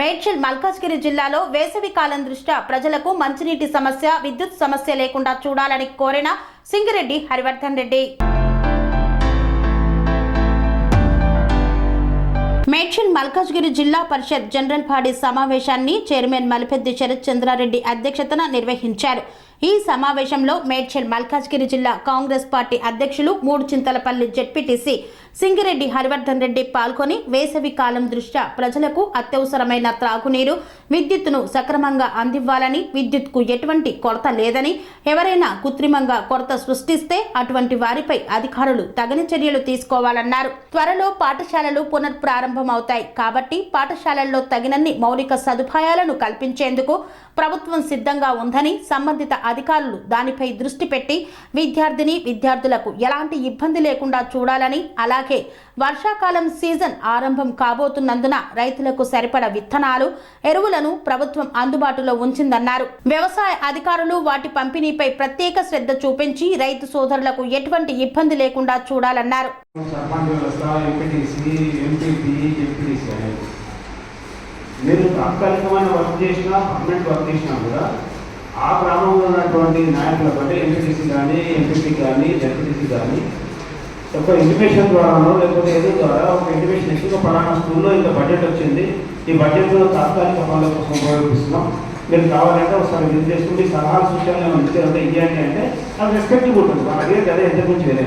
మేడ్చల్ మల్కాజ్గిరి జిల్లాలో వేసవి కాలం దృష్ట్యా ప్రజలకు మంచినీటి సమస్య విద్యుత్ సమస్య లేకుండా చూడాలని కోరిన సింగిరెడ్డి హరివర్ధన్ రెడ్డి. మేడ్చల్ మల్కాజ్గిరి జిల్లా పరిషత్ జనరల్ బాడీ సమావేశాన్ని చైర్మన్ మలిపెద్ది శరత్ చంద్రారెడ్డి అధ్యక్షతన నిర్వహించారు. ఈ సమావేశంలో మేడ్చల్ మల్కాజ్గిరి జిల్లా కాంగ్రెస్ పార్టీ అధ్యక్షులు మూడు చింతలపల్లి జెడ్పీటీసీ సింగిరెడ్డి హరివర్ధన్ రెడ్డి పాల్గొని వేసవి కాలం దృష్ట్యా ప్రజలకు అత్యవసరమైన త్రాగునీరు విద్యుత్తును సక్రమంగా అందివ్వాలని విద్యుత్కు ఎటువంటి కొరత లేదని ఎవరైనా కృత్రిమంగా కొరత సృష్టిస్తే అటువంటి వారిపై అధికారులు తగిన చర్యలు తీసుకోవాలన్నారు. త్వరలో పాఠశాలలు పునఃప్రారంభమవుతాయి కాబట్టి పాఠశాలల్లో తగినన్ని మౌలిక సదుపాయాలను కల్పించేందుకు ప్రభుత్వం సిద్ధంగా ఉందని సంబంధిత అధికారులు దానిపై దృష్టి పెట్టి విద్యార్థిని విద్యార్థులకు ఎలాంటి ఇబ్బంది లేకుండా చూడాలని అలాగే వర్షాకాలం సీజన్ ఆరంభం కాబోతున్నందున రైతులకు సరిపడ విత్తనాలు ఎరువులను ప్రభుత్వం అందుబాటులో ఉంచిందన్నారు. వ్యవసాయ అధికారులు వాటి పంపిణీపై ప్రత్యేక శ్రద్ధ చూపించి రైతు సోదరులకు ఎటువంటి ఇబ్బంది లేకుండా చూడాలన్నారు. మీరు తాత్కాలికమైన వర్క్ చేసినా పర్మనెంట్ వర్క్ చేసినా కూడా ఆ గ్రామంలో ఉన్నటువంటి నాయకుల బట్టి ఎంపీటీసీ కానీ ఎంపీసీ కానీ జడ్పీటీసీ కానీ ఒక ఇంటిమేషన్ ద్వారానో లేకపోతే ఏదో ద్వారా ఒక ఇంటిమేషన్ ఇచ్చి ఒక పలానా స్కూల్లో ఇంత బడ్జెట్ వచ్చింది. ఈ బడ్జెట్లో తాత్కాలిక పనుల కోసం ఉపయోగిస్తున్నాం. మీరు కావాలంటే ఒకసారి విజిట్ చేసుకుంటే సలహా సూచనలు ఇచ్చారంటే ఇవ్వండి అంటే అది రెస్పెక్టివ్ ఉంటుంది. మన అడిగే కదా ఎంత గురించి వేరే